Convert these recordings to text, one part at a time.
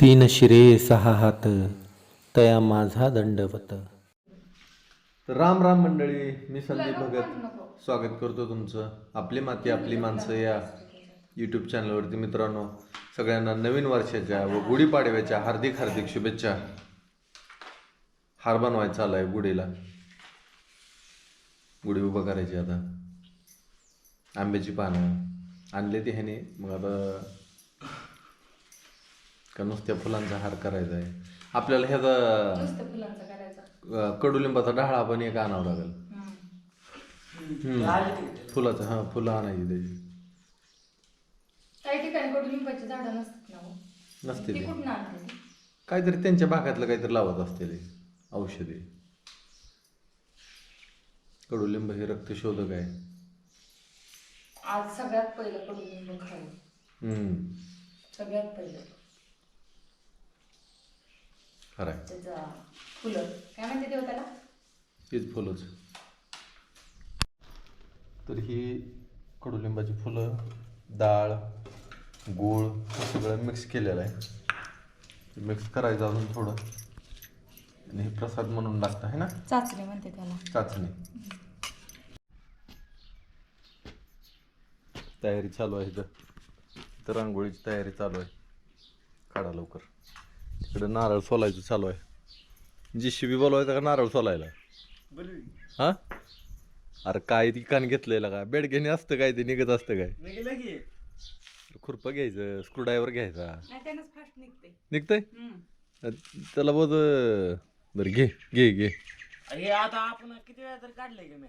तीन शिरे सहा हात तया माझा दंडवत. राम राम मंडळी मी संदीप भगत. स्वागत करतो तुमचं. आपली माती आपली माणसं या यूट्यूब चॅनलवरती मित्रांनो. सगळ्यांना नवीन वर्षाच्या व गुढीपाडव्याच्या हार्दिक हार्दिक शुभेच्छा. हार बनवायचा आलाय गुढीला. गुढी उभं करायची आता. आंब्याची पानं आणले ती ह्याने. मग आता का नुसत्या फुलांचा हार करायचा आहे आपल्याला ह्याचा नुसतं फुलांचा करायचा. अं, कडुलिंबाचा ढाळा पण एक आणावा लागेल. हम्म. फुलाचं हा फुलं आणायची त्याची. काही ठिकाणी कडुलिंबाची झाडं नसतात ना हो. नसते ती ते कुठून आणते ती? काहीतरी त्यांच्या भागातलं काहीतरी लावत असते ते औषधी. कडुलिंब हे रक्तशोधक आहे. आज सगळ्यात पहिलं कडुलिंब खाऊ. हम्म. सगळ्यात पहिलं. खरं आहे त्याचा फुलं. काय म्हणते देव त्याला हीच फुलंच. तर ही कडुलिंबाची फुलं डाळ गूळ हे सगळं मिक्स केलेलं आहे. मिक्स करायचं अजून थोडं. आणि हे प्रसाद म्हणून लागतं आहे ना? चाचणी म्हणते त्याला. चाचणी. तयारी चालू आहे इथं रांगोळीची तयारी चालू आहे. काढा लवकर. तिकडे नारळ सोलायचं चालू आहे. जी शिबी बोलवायचं का नारळ सोलायला? हा? अरे काय ती कान घेतलेलं का? बेडग्याने असतं काय ते? निघत असतं काय? खुरपं घ्यायचं स्क्रूड्रायव्हर घ्यायचा. निघतंय. त्याला बोध बरं घे घे घे. हे आता आपण किती वेळा तर काढलंय का मी?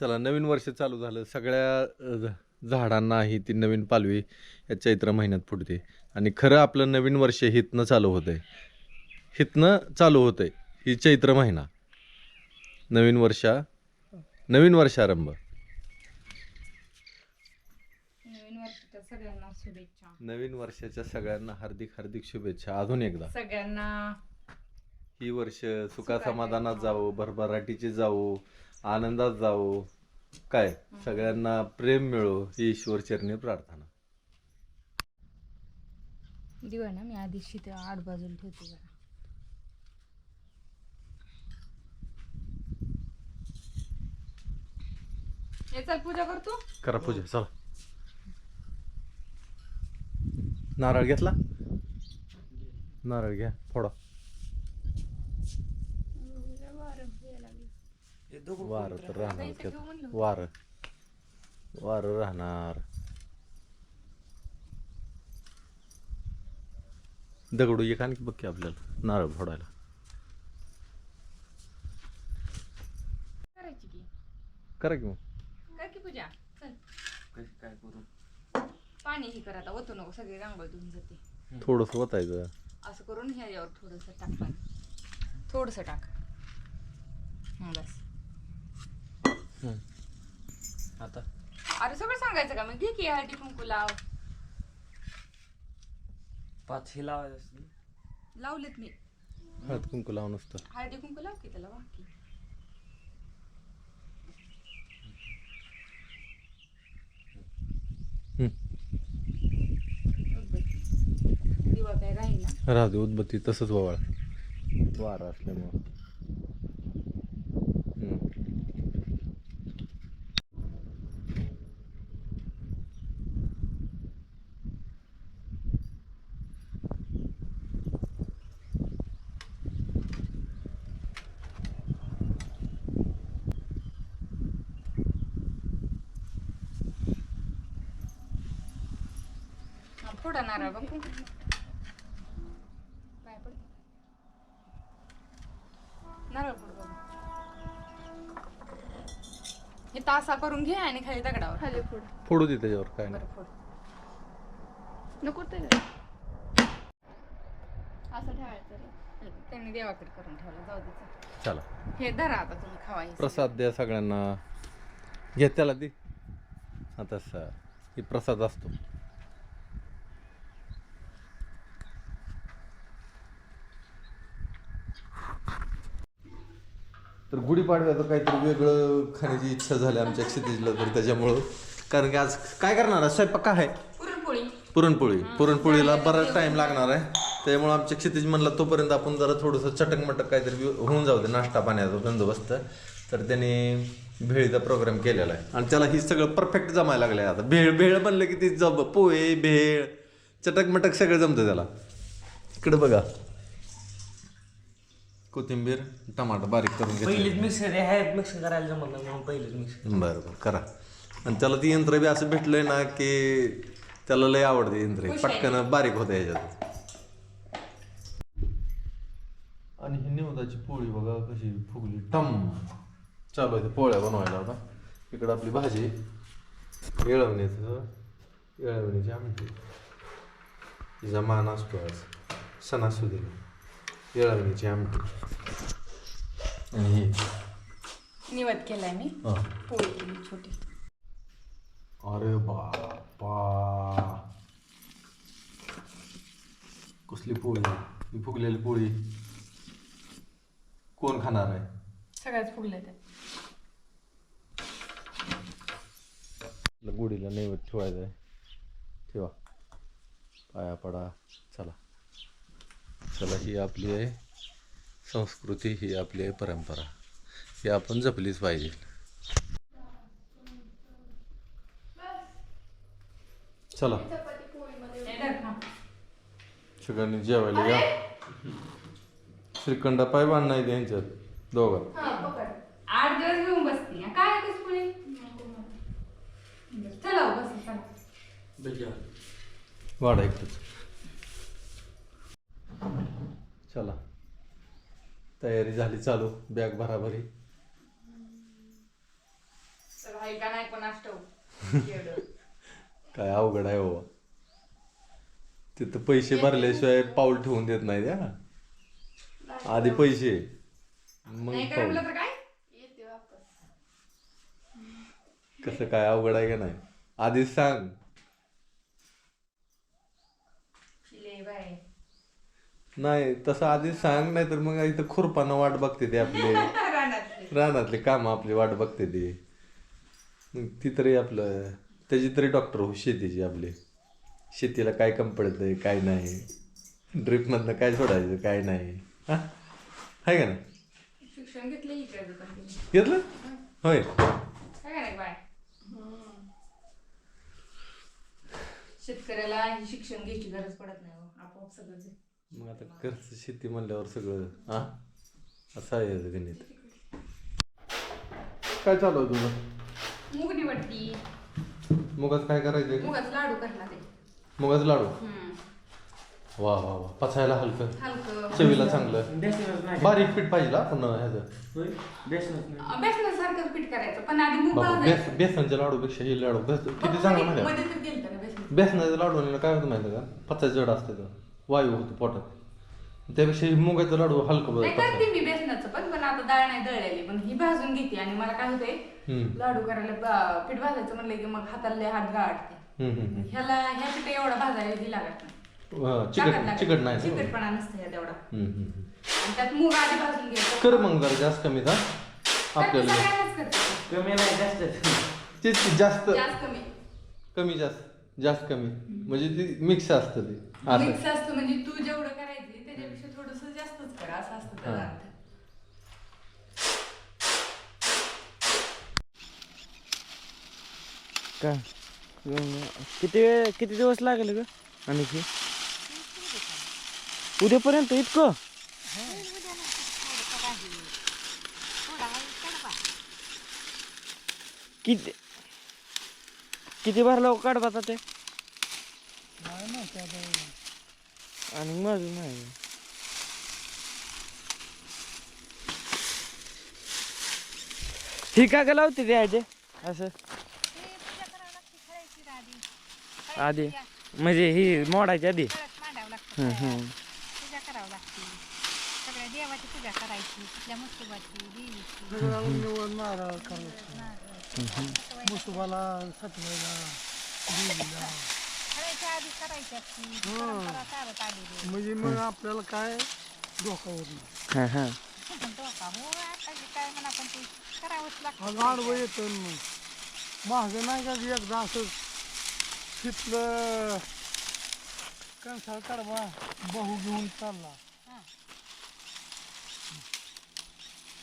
चला नवीन वर्ष चालू झालं. सगळ्या झाडांना ही ती नवीन पालवी या चैत्र महिन्यात फुटते. आणि खरं आपलं नवीन वर्ष हितनं चालू होतंय. हितनं चालू होतंय ही चैत्र महिना. नवीन वर्षा नवीन वर्षारंभ. नवीन वर्षाच्या सगळ्यांना शुभेच्छा. नवीन वर्षाच्या सगळ्यांना हार्दिक हार्दिक शुभेच्छा. अजून एकदा. सगळ्यांना ही वर्ष सुखा समाधानात जावो भरभराटीची जावो आनंदात जावो. काय? सगळ्यांना प्रेम मिळो ही ईश्वर चरणी प्रार्थना. दिवा ना मी आधी शीत आड बाजूला ठेवते जरा. हे चल पूजा करतो करा पूजा चला. नारळ घेतला? नारळ घ्या फोडा. वार तर राहणार. त्यात वार. वार राहणार. दगडू एक आणखी बघ की आपल्याला. नारळ फोडायला. करायची की? करा की मग. कर की पूजा. चल. काय करू? पाणी ही कर आता. ओतू नको. सगळी रांगोळी धुवून जाते. थोडंसं होतायचं असं करून ह्याच्यावर थोडस टाक पाणी. थोडस टाक. हं, बस. आता. अरे सगळं सांगायचं का? मग घे की हळदी कुंकू लाव. पाच हे लावायचं असते लावलेत मी. हळद कुंकू लावून असतं हळदी कुंकू लाव की त्याला बाकी दिवा काय राहील ना राहते उदबत्ती तसंच ववाळ वारा असल्यामुळं. हम्म. थोडा नारळ बापू काय पड नारळ फोड बाबू हे तासा करून घे आणि खाली दगडावर. खाली फोड. फोडू दे त्याच्यावर काय नाही. बरं फोड. नको ते. असं ठेवायचं रे. त्यांनी देवाकडे करून ठेवला जाऊ दे चला. हे धरा आता तुम्ही खावा हे प्रसाद द्या सगळ्यांना. घे त्याला दे. आता स ही प्रसाद असतो. तर गुढीपाडव्याचं काहीतरी वेगळं खाण्याची इच्छा झाली आमच्या क्षितिजला तर त्याच्यामुळं. कारण की आज काय करणार आज स्वयंपाक काय आहे? पुरणपोळी. पुरणपोळी. पुरणपोळीला बराच टाइम लागणार आहे. त्यामुळे आमच्या क्षितिज म्हणला तोपर्यंत आपण जरा थोडंसं चटक मटक काहीतरी होऊन जाऊ दे नाश्ता पाण्याचा बंदोबस्त. तर त्याने भेळीचा प्रोग्राम केलेला आहे. आणि त्याला ही सगळं परफेक्ट जमायला लागलं आहे आता. भेळ भेळ बनलं की ती जब पोहे भेळ चटक मटक सगळं जमतं त्याला. इकडे बघा. कोथिंबीर टमाटर बारीक करून घेतलं पहिलीच मिक्स आहे मिक्स करायला जमत नाही म्हणून पहिलीच मिक्स बरं बरं करा. आणि त्याला ती यंत्र बी असं भेटलंय ना की त्याला लय आवडते यंत्र. पटकन बारीक होतं याच्यात. आणि ही निवदाची पोळी बघा कशी फुगली. टम. चालू आहे ते पोळ्या बनवायला आता. इकडं आपली भाजी. येळवणीचं येळवणीची आमटी. तिचा मान असतो आज. सणासुदीला. येळवणीची आमटी. आणि ही. निवत केलाय मी. हां. पोळी केली छोटी. अरे बापा कसली पोळी? ही फुगलेली पोळी. कोण खाणार आहे? सगळ्याच फुगल्या त्या. आपलं गुढीला नैवेद्य ठेवायचं आहे ठेवा. पाया पडा. चला ही आपली आहे. संस्कृती ही आपली आहे परंपरा. ही आपण जपलीच पाहिजे. चला. सगळ्यांनी जेवायला या. श्रीखंड पाय बांधणार यांच्यात दोघात आठ दिवस घेऊन बसते. काय कस पुढे चला बस चला. वाडा एकटंच चला. तयारी झाली चालू बॅग भराभरी. का नाही पण काय अवघड आहे बाबा. तिथं पैसे भरल्याशिवाय पाऊल ठेवून देत नाही द्या आधी पैसे. मग पाऊल. कसं काय अवघड आहे का नाही? आधीच सांग. नाही तसं आधीच सांग नाही तर मग इथं खुरपानं वाट बघते ते आपले. रानातले. रानातले काम आपली वाट बघते ती. मग ती तरी आपलं त्याची तरी डॉक्टर हो शेतीची आपली. शेतीला काय कम पडतंय काय नाही. ड्रिपमधनं काय सोडायचं काय नाही. हा? आहे का नाही? शिक्षण घेतलं इकडे पण तिने. घेतलं? होय. काय बाय. शेतकऱ्याला ही शिक्षण घ्यायची गरज पडत नाही हो. आपोआप सगळं मग आता घरचं शेती म्हणल्यावर सगळं हा? असं आहे याचं गणित. काय चालू आहे तुझं? मूग निवडती मुगात काय करायचंय? मुगाचा लाडू करला ते मुगाचं लाडू? हम्म. वा वा वा. पचायला हलकं. हलकं. चवीला चांगलं. बेसनच नाही. बारीक पीठ पाहिजे ना पण ह्याचं. होय? बेसनच नाही. बेसनासारखंच पीठ करायचं पण आधी मूग बाबा भाजायचं. बेस बेसनच्या लाडूपेक्षा हे लाडू किती चांगलं माहिती मध्ये तर गेलतं ना बेसन. बेसनाच्या लाडू काय होतं माहिती का? पचा जड असते तो वायू होतो पोटात. त्यापेक्षा हे मुगाचं लाडू हलकं नाही करते मी बेसनाचं पण पण आता डाळ नाही दळलेली. पण ही भाजून घेते आणि मला काय होतंय हम्म. लाडू करायला बा- पीठ भाजायचं म्हणलं की मग हाताला लय हात हम्म. ह्याला ह्या पीठ एवढा भाजायला ही लागत नाही. ताकद चिकट लागत चिकट नाही? चिकटपणा नसतं ह्या तेवढा. हम्म, हम्म, हम्म. आणि त्यात मूग आधी भाजून घ्यायचं. कर मग जरा जास्त कमी जा करते, आपल्याला. सगळ्यांनाच करते. कमी नाही जास्त तेच की जास्त. जास्त कमी. कमी जास्त. जास्त कमी. म्हणजे ती मिक्स असतं ते. असं मिक्स असतं म्हणजे तू जेवढं करायचं त्याच्यापेक्षा थोडस जास्तच कर. असं असतं त्याचा हा. अर्थ. काय किती वेळ किती दिवस लागेल ग? आणि हे उद्यापर्यंत इतकं? किती किती भरला काढ आता ते? आणि मग नाही. ही का ग लावते ते आजे असं. आधी म्हणजे ही मोडायची आधी. मांडावं लागतं हम्म, हम्म. पूजा करावं लागते. सगळ्या देवाची पूजा करायची कुठल्या मुस्तुबाची देवीची करायच्या आधी करायची असती परंपरा चालत आलेली. म्हणजे मग आपल्याला काय धोका होत नाही. हा हा. पण धोका आता जे काय म्हणा पण ते करावंच लागतं. गाडवं येतं मग. महाग नाही का की एकदा असं तिथलं कणसाळ कडवा बहु घेऊन चालला. हा.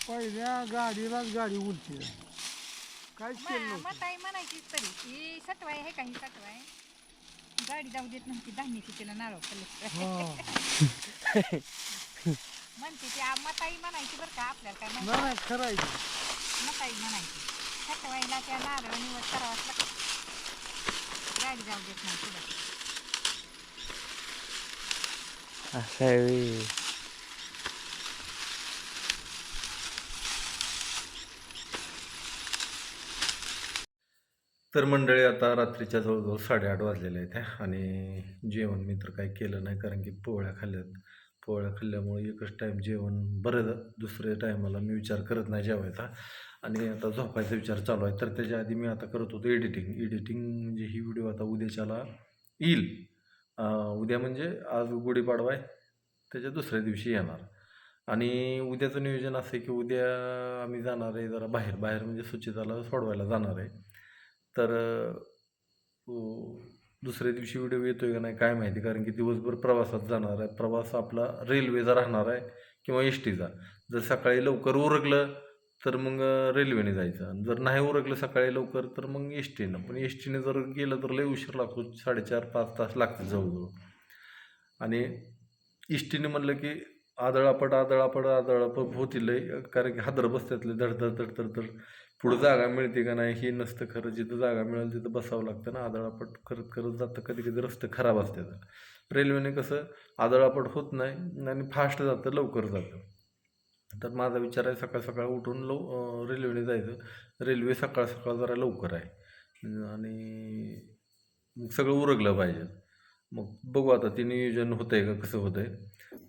पहिल्या गाडीलाच गाडी उलटी. झाली. काहीच केलं मा- नव्हतं? मताई म्हणायची तरी ही सटवाय ही सटवाय? गाडी जाऊ देत नव्हती धान्याची तिला नारळ खाल्ले. हा. म्हणते ती आ- मताई म्हणायची बरं का आपल्याला काय नाही म्हणायची सटवाईला त्या नारळ निवड करावाच लागतं. गाडी जाऊ देत नाही तुला असं आहे व्हय. तर मंडळी आता रात्रीच्या जवळजवळ साडेआठ वाजलेले आहेत आणि जेवण मी तर काही केलं नाही कारण की पोळ्या खाल्ल्यात. पोळ्या खाल्ल्यामुळे एकच टाईम जेवण बरं दुसऱ्या टायमाला मी विचार करत नाही जेवायचा. आणि आता झोपायचा विचार चालू आहे. तर त्याच्या आधी मी आता करत होतो एडिटिंग एडिटिंग म्हणजे ही व्हिडिओ आता उद्याच्याला येईल. उद्या म्हणजे आज गुढीपाडवा आहे. त्याच्या दुसऱ्या दिवशी येणार. आणि उद्याचं नियोजन असं आहे की उद्या आम्ही जाणार आहे जरा बाहेर. बाहेर म्हणजे सुचिताला सोडवायला जाणार आहे. तर दुसऱ्या दिवशी व्हिडिओ आहे का नाही काय माहिती. कारण की दिवसभर प्रवासात जाणार आहे. प्रवास आपला रेल्वेचा राहणार आहे किंवा एस टीचा जर सकाळी लवकर उरकलं तर मग रेल्वेने जायचं. जर नाही उरकलं सकाळी लवकर तर मग एस टीनं पण एस टीने जर गेलं तर लय उशीर लागतो. साडेचार पाच तास लागतात जवळजवळ. आणि एस टीने म्हणलं की आदळापट आदळापट आदळापट होतील लय. कारण की हादर बसतातले धडधड धडधड धड पुढं जागा मिळते का नाही हे नसतं खरं. जिथं जागा मिळेल तिथं बसावं लागतं ना. आदळापट करत करत जातं. कधी कधी रस्ते खराब असतात. रेल्वेने कसं आदळापट होत नाही आणि फास्ट जातं लवकर जातं. तर माझा विचार आहे सकाळ सकाळ उठून लव रेल्वेने जायचं. रेल्वे सकाळ सकाळ जरा लवकर आहे. आणि मग सगळं उरगलं पाहिजे. मग बघू आता ते नियोजन होतंय का कसं होतंय.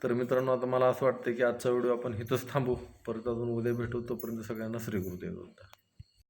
तर मित्रांनो आता मला असं वाटतं की आजचा व्हिडिओ आपण इथंच थांबू. परत अजून उद्या भेटू. तोपर्यंत सगळ्यांना श्री गुरुदेव